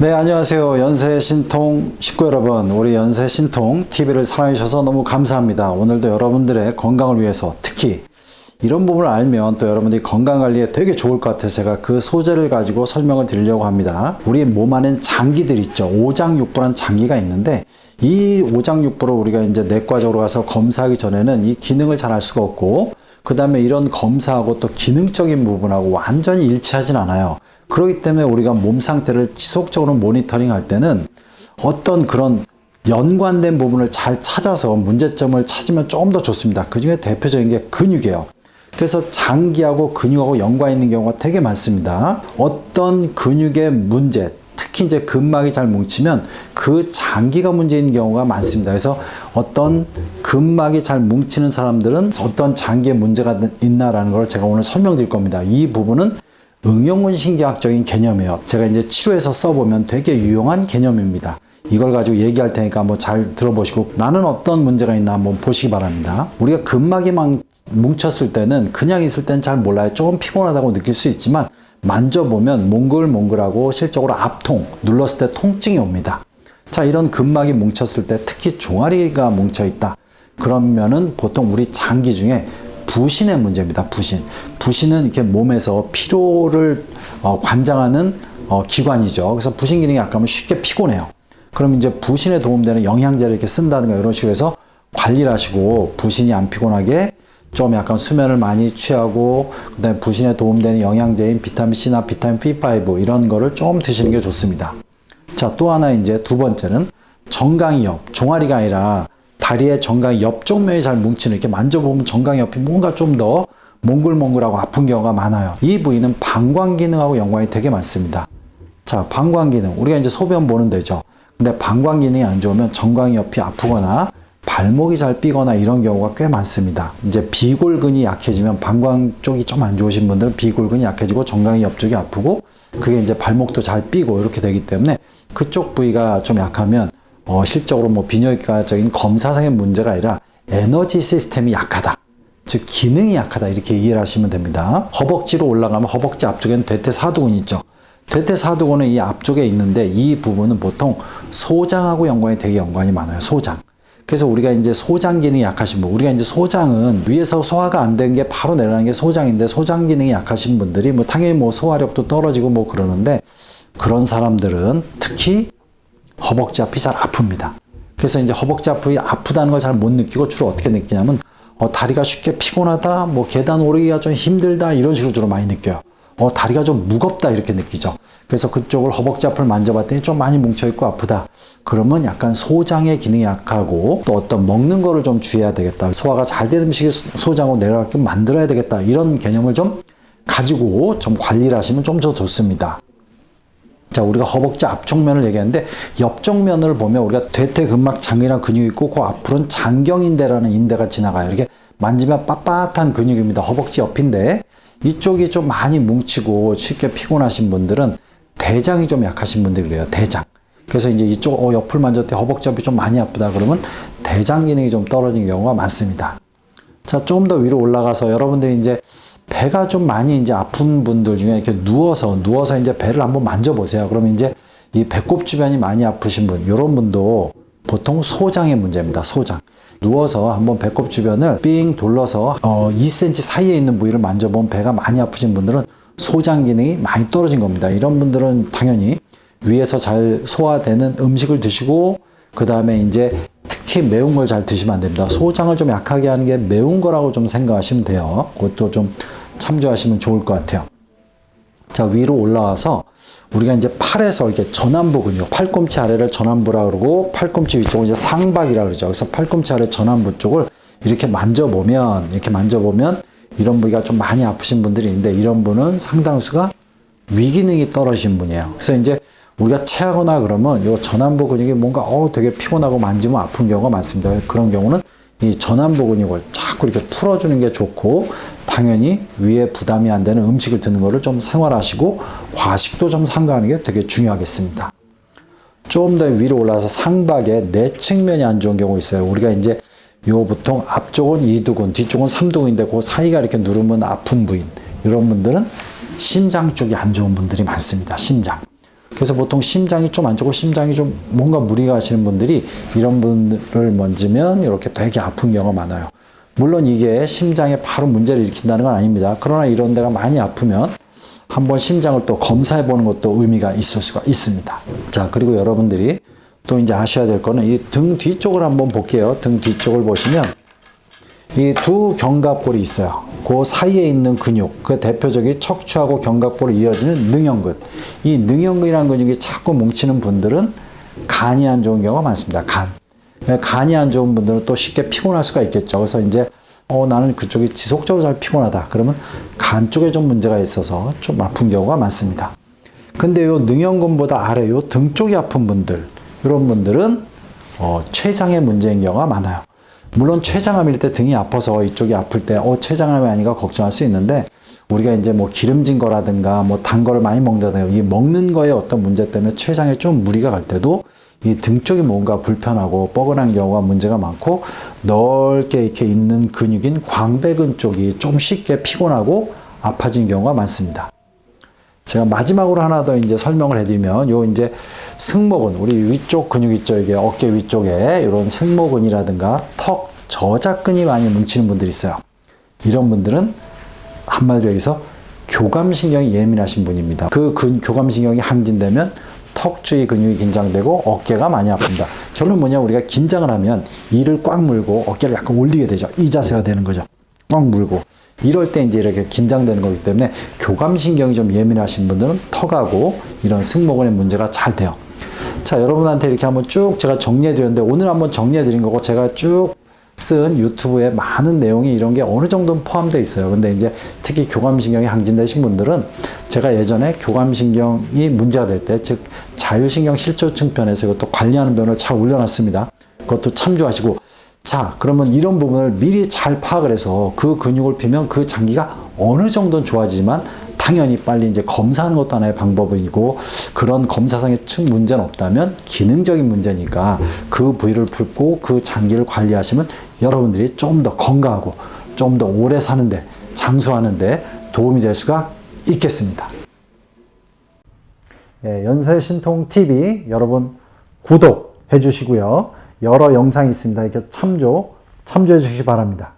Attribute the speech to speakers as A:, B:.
A: 네, 안녕하세요. 연세 신통 식구 여러분. 우리 연세 신통 TV를 사랑해 주셔서 너무 감사합니다. 오늘도 여러분들의 건강을 위해서 특히 이런 부분을 알면 또 여러분들이 건강 관리에 되게 좋을 것 같아서 제가 그 소재를 가지고 설명을 드리려고 합니다. 우리 몸 안엔 장기들 있죠. 오장육부란 장기가 있는데 이 오장육부를 우리가 이제 내과적으로 가서 검사하기 전에는 이 기능을 잘 알 수가 없고 그 다음에 이런 검사하고 또 기능적인 부분하고 완전히 일치하진 않아요. 그렇기 때문에 우리가 몸 상태를 지속적으로 모니터링 할 때는 어떤 그런 연관된 부분을 잘 찾아서 문제점을 찾으면 조금 더 좋습니다. 그 중에 대표적인 게 근육이에요. 그래서 장기하고 근육하고 연관 있는 경우가 되게 많습니다. 어떤 근육의 문제, 특히 이제 근막이 잘 뭉치면 그 장기가 문제인 경우가 많습니다. 그래서 어떤 근막이 잘 뭉치는 사람들은 어떤 장기에 문제가 있나라는 걸 제가 오늘 설명드릴 겁니다. 이 부분은 응용근 신경학적인 개념이에요. 제가 이제 치료에서 써보면 되게 유용한 개념입니다. 이걸 가지고 얘기할 테니까 한번 잘 들어보시고 나는 어떤 문제가 있나 한번 보시기 바랍니다. 우리가 근막이 막 뭉쳤을 때는 그냥 있을 때는 잘 몰라요. 조금 피곤하다고 느낄 수 있지만 만져보면 몽글몽글하고 실적으로 압통, 눌렀을 때 통증이 옵니다. 자, 이런 근막이 뭉쳤을 때 특히 종아리가 뭉쳐 있다. 그러면은 보통 우리 장기 중에 부신의 문제입니다. 부신. 부신은 이렇게 몸에서 피로를 어, 관장하는 어, 기관이죠. 그래서 부신 기능이 약하면 쉽게 피곤해요. 그럼 이제 부신에 도움되는 영양제를 이렇게 쓴다든가 이런 식으로 해서 관리를 하시고 부신이 안 피곤하게 좀 약간 수면을 많이 취하고 그다음에 부신에 도움되는 영양제인 비타민 C나 비타민 B5 이런 거를 좀 드시는 게 좋습니다. 자, 또 하나 이제 두 번째는 정강이 옆, 종아리가 아니라 다리의 정강이 옆쪽 면이 잘 뭉치는 이렇게 만져보면 정강이 옆이 뭔가 좀 더 몽글몽글하고 아픈 경우가 많아요. 이 부위는 방광 기능하고 연관이 되게 많습니다. 자, 방광 기능. 우리가 이제 소변 보는 데죠. 근데 방광 기능이 안 좋으면 정강이 옆이 아프거나 발목이 잘 삐거나 이런 경우가 꽤 많습니다. 이제 비골근이 약해지면 방광 쪽이 좀 안 좋으신 분들은 비골근이 약해지고 정강이 옆쪽이 아프고 그게 이제 발목도 잘 삐고 이렇게 되기 때문에 그쪽 부위가 좀 약하면 어, 실적으로 뭐 비뇨기과적인 검사상의 문제가 아니라 에너지 시스템이 약하다. 즉 기능이 약하다 이렇게 이해를 하시면 됩니다. 허벅지로 올라가면 허벅지 앞쪽에는 대퇴사두근 있죠. 대퇴사두근은 이 앞쪽에 있는데 이 부분은 보통 소장하고 연관이 되게 연관이 많아요. 소장. 그래서 우리가 이제 소장 기능이 약하신 분, 우리가 이제 소장은 위에서 소화가 안 된 게 바로 내려가는 게 소장인데 소장 기능이 약하신 분들이 뭐 당연히 뭐 소화력도 떨어지고 뭐 그러는데 그런 사람들은 특히 허벅지 앞이 잘 아픕니다. 그래서 이제 허벅지 앞이 아프다는 걸 잘 못 느끼고 주로 어떻게 느끼냐면 어, 다리가 쉽게 피곤하다, 뭐 계단 오르기가 좀 힘들다 이런 식으로 주로 많이 느껴요. 어, 다리가 좀 무겁다 이렇게 느끼죠. 그래서 그쪽을 허벅지 앞을 만져봤더니 좀 많이 뭉쳐있고 아프다. 그러면 약간 소장의 기능이 약하고 또 어떤 먹는 거를 좀 주의해야 되겠다. 소화가 잘 되는 음식이 소장으로 내려가게 만들어야 되겠다. 이런 개념을 좀 가지고 좀 관리를 하시면 좀 더 좋습니다. 자, 우리가 허벅지 앞쪽면을 얘기하는데 옆쪽면을 보면 우리가 대퇴근막 장이나 근육이 있고 그 앞으로는 장경인대라는 인대가 지나가요. 이렇게 만지면 빳빳한 근육입니다. 허벅지 옆인데 이쪽이 좀 많이 뭉치고 쉽게 피곤하신 분들은 대장이 좀 약하신 분들이 그래요. 대장. 그래서 이제 이쪽 어, 옆을 만졌을 때 허벅지 앞이 좀 많이 아프다 그러면 대장 기능이 좀 떨어진 경우가 많습니다. 자, 조금 더 위로 올라가서 여러분들이 이제 배가 좀 많이 이제 아픈 분들 중에 이렇게 누워서 누워서 이제 배를 한번 만져보세요. 그러면 이제 이 배꼽 주변이 많이 아프신 분, 이런 분도 보통 소장의 문제입니다. 소장. 누워서 한번 배꼽 주변을 삥 둘러서 어 2cm 사이에 있는 부위를 만져보면 배가 많이 아프신 분들은 소장 기능이 많이 떨어진 겁니다. 이런 분들은 당연히 위에서 잘 소화되는 음식을 드시고 그 다음에 이제 특히 매운 걸 잘 드시면 안 됩니다. 소장을 좀 약하게 하는 게 매운 거라고 좀 생각하시면 돼요. 그것도 좀 참조하시면 좋을 것 같아요. 자, 위로 올라와서 우리가 이제 팔에서 이렇게 전완부 근육, 팔꿈치 아래를 전완부라 그러고 팔꿈치 위쪽을 이제 상박이라 그러죠. 그래서 팔꿈치 아래 전완부 쪽을 이렇게 만져보면 이렇게 만져보면 이런 부위가 좀 많이 아프신 분들이 있는데 이런 분은 상당수가 위기능이 떨어진 분이에요. 그래서 이제 우리가 체하거나 그러면 이 전완부 근육이 뭔가 어 되게 피곤하고 만지면 아픈 경우가 많습니다. 그런 경우는 이 전완부 근육을 자꾸 이렇게 풀어주는 게 좋고 당연히 위에 부담이 안 되는 음식을 드는 거를 좀 생활하시고 과식도 좀 삼가하는 게 되게 중요하겠습니다. 좀더 위로 올라가서 상박에 내 측면이 안 좋은 경우 있어요. 우리가 이제 요 보통 앞쪽은 이두근, 뒤쪽은 삼두근인데 그 사이가 이렇게 누르면 아픈 부인 이런 분들은 심장 쪽이 안 좋은 분들이 많습니다. 심장. 그래서 보통 심장이 좀 안 좋고 심장이 좀 뭔가 무리가 가시는 분들이 이런 분들을 만지면 이렇게 되게 아픈 경우가 많아요. 물론 이게 심장에 바로 문제를 일으킨다는 건 아닙니다. 그러나 이런 데가 많이 아프면 한번 심장을 또 검사해 보는 것도 의미가 있을 수가 있습니다. 자, 그리고 여러분들이 또 이제 아셔야 될 거는 이 등 뒤쪽을 한번 볼게요. 등 뒤쪽을 보시면 이 두 견갑골이 있어요. 그 사이에 있는 근육, 그 대표적인 척추하고 견갑골을 이어지는 능형근. 이 능형근이라는 근육이 자꾸 뭉치는 분들은 간이 안 좋은 경우가 많습니다. 간. 간이 안 좋은 분들은 또 쉽게 피곤할 수가 있겠죠. 그래서 이제 어, 나는 그쪽이 지속적으로 잘 피곤하다. 그러면 간 쪽에 좀 문제가 있어서 좀 아픈 경우가 많습니다. 근데 요 능형근보다 아래 요 등 쪽이 아픈 분들, 이런 분들은 어, 췌장의 문제인 경우가 많아요. 물론 췌장암일 때 등이 아파서 이쪽이 아플 때 어, 췌장암이 아닌가 걱정할 수 있는데 우리가 이제 뭐 기름진 거라든가 뭐 단 거를 많이 먹는다든가 이 먹는 거에 어떤 문제 때문에 췌장에 좀 무리가 갈 때도 이 등 쪽이 뭔가 불편하고 뻐근한 경우가 문제가 많고 넓게 이렇게 있는 근육인 광배근 쪽이 좀 쉽게 피곤하고 아파진 경우가 많습니다. 제가 마지막으로 하나 더 이제 설명을 해드리면 요 이제 승모근 우리 위쪽 근육 있죠 이게 어깨 위쪽에 이런 승모근이라든가 턱 저작근이 많이 뭉치는 분들이 있어요. 이런 분들은 한마디로 여기서 교감신경이 예민하신 분입니다. 그 근, 교감신경이 항진되면 턱 주위 근육이 긴장되고 어깨가 많이 아픕니다. 결론 뭐냐 우리가 긴장을 하면 이를 꽉 물고 어깨를 약간 올리게 되죠. 이 자세가 되는 거죠. 꽉 물고 이럴 때 이제 이렇게 긴장되는 거기 때문에 교감신경이 좀 예민하신 분들은 턱하고 이런 승모근의 문제가 잘 돼요. 자, 여러분한테 이렇게 한번 쭉 제가 정리해 드렸는데 오늘 한번 정리해 드린 거고 제가 쭉 쓴 유튜브에 많은 내용이 이런 게 어느 정도는 포함되어 있어요. 근데 이제 특히 교감신경이 항진되신 분들은 제가 예전에 교감신경이 문제가 될 때, 즉, 자율신경 실조증 편에서 이것도 관리하는 변을 잘 올려놨습니다. 그것도 참조하시고, 자, 그러면 이런 부분을 미리 잘 파악을 해서 그 근육을 피면 그 장기가 어느 정도는 좋아지지만 당연히 빨리 이제 검사하는 것도 하나의 방법이고 그런 검사상의 층 문제는 없다면 기능적인 문제니까 그 부위를 풀고 그 장기를 관리하시면 여러분들이 좀 더 건강하고 좀 더 오래 사는데 장수하는데 도움이 될 수가 있겠습니다. 예, 연세신통 TV 여러분 구독해 주시고요. 여러 영상이 있습니다. 이렇게 참조 참조해 주시기 바랍니다.